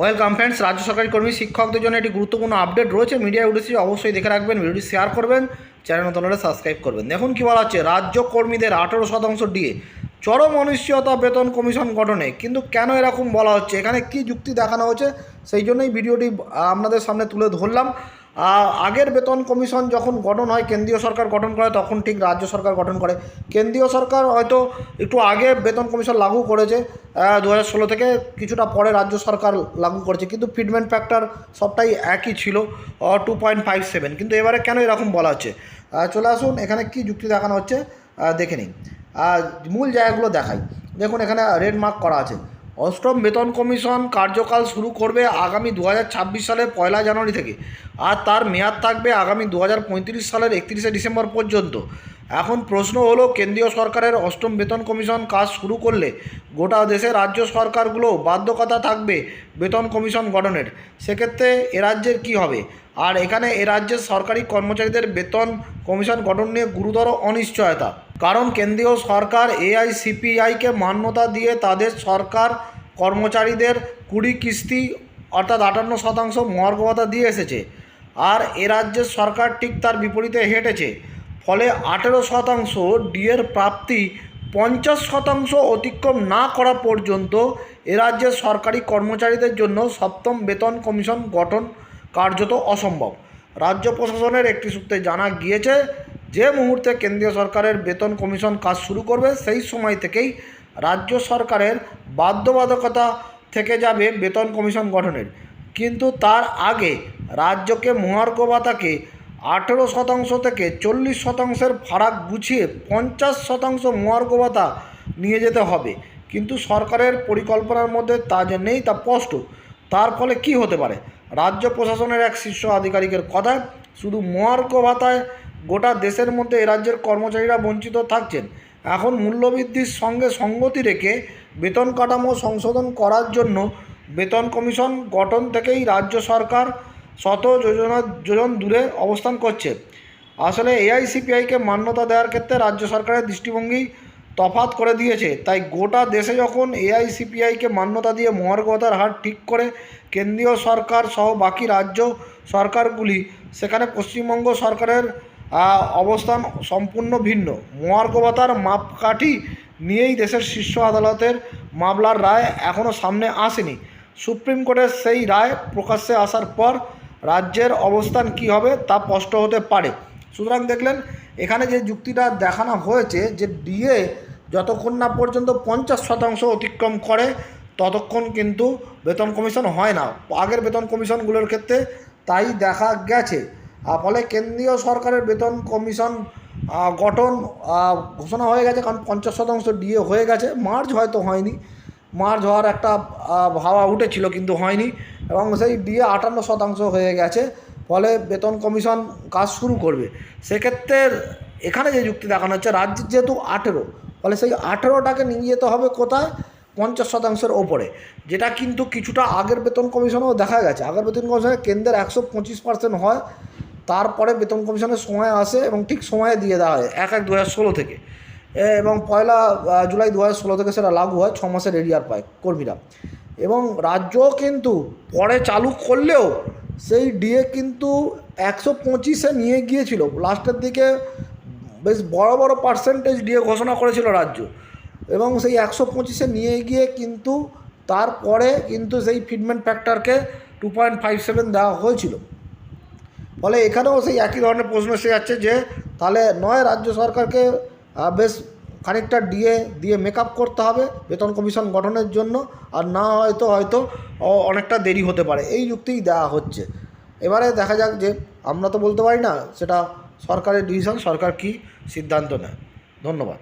Welcome friends, রাজ্য সরকারি কর্মী শিক্ষকদের জন্য একটি গুরুত্বপূর্ণ আপডেট রয়েছে। মিডিয়ায় উঠেছে অবশ্যই দেখে রাখবেন, ভিডিওটি শেয়ার করবেন চ্যানেল নতুন হলে সাবস্ক্রাইব করবেন। দেখুন কী বলা হচ্ছে, রাজ্য কর্মীদের আঠেরো শতাংশ ডিএ, চরম অনিশ্চয়তা বেতন কমিশন গঠনে। কিন্তু কেন এরকম বলা হচ্ছে? এখানে কি যুক্তি দেখানো হচ্ছে সেই জন্যই ভিডিওটি আপনাদের সামনে তুলে ধরলাম। আগের বেতন কমিশন যখন গঠন হয়, কেন্দ্রীয় সরকার গঠন করে, তখন ঠিক রাজ্য সরকার গঠন করে। কেন্দ্রীয় সরকার হয়তো একটু আগে বেতন কমিশন লাগু করেছে দু ষোলো থেকে কিছুটা পরে রাজ্য সরকার লাগু করেছে, কিন্তু ফিটমেন্ট ফ্যাক্টর সবটাই একই ছিল টু পয়েন্ট ফাইভ সেভেন কিন্তু এবারে কেন এরকম বলা হচ্ছে? চলে আসুন, এখানে কি যুক্তি দেখানো হচ্ছে দেখে নিন। মূল জায়গাগুলো দেখাই। দেখুন, এখানে রেড মার্ক করা আছে। অষ্টম বেতন কমিশন কার্যকাল শুরু করবে আগামী দু হাজার ছাব্বিশ সালের পয়লা জানুয়ারি থেকে। আর তার মেয়াদ থাকবে আগামী দু হাজার পঁয়ত্রিশ সালের একত্রিশে ডিসেম্বর পর্যন্ত। এখন প্রশ্ন হলো, কেন্দ্রীয় সরকারের অষ্টম বেতন কমিশন কাজ শুরু করলে গোটা দেশে রাজ্য সরকারগুলো বাধ্যকতা থাকবে বেতন কমিশন গঠনের। সেক্ষেত্রে এ রাজ্যের কী হবে? আর এখানে এ রাজ্যের সরকারি কর্মচারীদের বেতন কমিশন গঠন নিয়ে গুরুতর অনিশ্চয়তা। কারণ কেন্দ্রীয় সরকার এআইসিপিআইকে মান্যতা দিয়ে তাদের সরকার কর্মচারীদের কুড়ি কিস্তি অর্থাৎ আটান্ন শতাংশ মহার্ঘ দিয়ে এসেছে। আর এ রাজ্যের সরকার ঠিক তার বিপরীতে হেঁটেছে। ফলে আঠেরো শতাংশ ডিএর প্রাপ্তি পঞ্চাশ শতাংশ অতিক্রম না করা পর্যন্ত এ রাজ্যের সরকারি কর্মচারীদের জন্য সপ্তম বেতন কমিশন গঠন কার্যত অসম্ভব। রাজ্য প্রশাসনের একটি সূত্রে জানা গিয়েছে যে মুহূর্তে কেন্দ্রীয় সরকারের বেতন কমিশন কাজ শুরু করবে, সেই সময় থেকেই রাজ্য সরকারের বাধ্যবাধকতা থেকে যাবে বেতন কমিশন গঠনের। কিন্তু তার আগে রাজ্যকে মহার্ঘ ভাতাকে আঠেরো শতাংশ থেকে চল্লিশ শতাংশের ফারাক গুছিয়ে পঞ্চাশ শতাংশ মহার্ঘ ভাতা নিয়ে যেতে হবে। কিন্তু সরকারের পরিকল্পনার মধ্যে তা যে নেই তা স্পষ্ট। তার ফলে কি হতে পারে? রাজ্য প্রশাসনের এক শীর্ষ আধিকারিকের কথায়, শুধু মহার্ঘ ভাতায় গোটা দেশের মধ্যে এ রাজ্যের কর্মচারীরা বঞ্চিত থাকছেন। এখন মূল্যবৃদ্ধির সঙ্গে সঙ্গতি রেখে বেতন কাঠামো সংশোধন করার জন্য বেতন কমিশন গঠন থেকেই রাজ্য সরকার শত যোজনা, যোজন দূরে অবস্থান করছে। আসলে এআইসিপিআইকে মান্যতা দেওয়ার ক্ষেত্রে রাজ্য সরকারের দৃষ্টিভঙ্গি তফাত করে দিয়েছে। তাই গোটা দেশে যখন এআইসিপিআইকে মান্যতা দিয়ে মহার্ঘতার হার ঠিক করে কেন্দ্রীয় সরকার সহ বাকি রাজ্য সরকারগুলি, সেখানে পশ্চিমবঙ্গ সরকারের অবস্থান সম্পূর্ণ ভিন্ন। মহার্ঘভাতার মাপকাঠি নিয়েই দেশের শীর্ষ আদালতের মামলার রায় এখনও সামনে আসেনি। সুপ্রিম কোর্টের সেই রায় প্রকাশ্যে আসার পর রাজ্যের অবস্থান কি হবে তা স্পষ্ট হতে পারে। সুতরাং দেখলেন, এখানে যে যুক্তিটা দেখানো হয়েছে যে ডিএ যতক্ষণ না পর্যন্ত পঞ্চাশ শতাংশ অতিক্রম করে, ততক্ষণ কিন্তু বেতন কমিশন হয় না। আগের বেতন কমিশনগুলোর ক্ষেত্রে তাই দেখা গেছে। ফলে কেন্দ্রীয় সরকারের বেতন কমিশন গঠন ঘোষণা হয়ে গেছে, কারণ পঞ্চাশ শতাংশ ডিএ হয়ে গেছে। মার্চ হয়তো হয়নি। মার্চ হওয়ার একটা হাওয়া উঠেছিল, কিন্তু হয়নি। এবং সেই ডিএ আটান্ন শতাংশ হয়ে গেছে, ফলে বেতন কমিশন কাজ শুরু করবে। সেক্ষেত্রে এখানে যে যুক্তি দেখানো হচ্ছে রাজ্যের যেহেতু আঠেরো, ফলে সেই আঠেরোটাকে নিয়ে যেতে হবে কোথায়? পঞ্চাশ শতাংশের ওপরে। যেটা কিন্তু কিছুটা আগের বেতন কমিশনেও দেখা গেছে। আগের বেতন কমিশনে কেন্দ্রের একশো পঁচিশ পার্সেন্ট হয়। তারপরে বেতন কমিশনের সময় আসে এবং ঠিক সময়ে দিয়ে দেওয়া হয়, এক এক দু ষোলো থেকে। এবং পয়লা জুলাই দু ষোলো থেকে সেটা লাগু হয়, ছ মাসের এরিয়ার পায় কর্মীরা। এবং রাজ্য কিন্তু পরে চালু করলেও সেই ডিএ কিন্তু একশো পঁচিশে নিয়ে গিয়েছিল। লাস্টের দিকে বেশ বড় বড় পার্সেন্টেজ ডিএ ঘোষণা করেছিল রাজ্য। এবং সেই একশো পঁচিশে নিয়ে গিয়ে কিন্তু তারপরে কিন্তু সেই ফিটমেন্ট ফ্যাক্টরকে টু পয়েন্ট ফাইভ সেভেন দেওয়া হয়েছিল। ফলে এখানেও সেই একই ধরনের প্রশ্ন এসে যাচ্ছে যে, তাহলে নয় রাজ্য সরকারকে বেশ খানিকটা ডিএ দিয়ে মেকআপ করতে হবে বেতন কমিশন গঠনের জন্য, আর না হয়তো হয়তো অনেকটা দেরি হতে পারে। এই যুক্তিই দেওয়া হচ্ছে। এবারে দেখা যাক যে, আমরা তো বলতে পারি না সেটা সরকারের ডিসিশন সরকার কী সিদ্ধান্ত নেয়। ধন্যবাদ।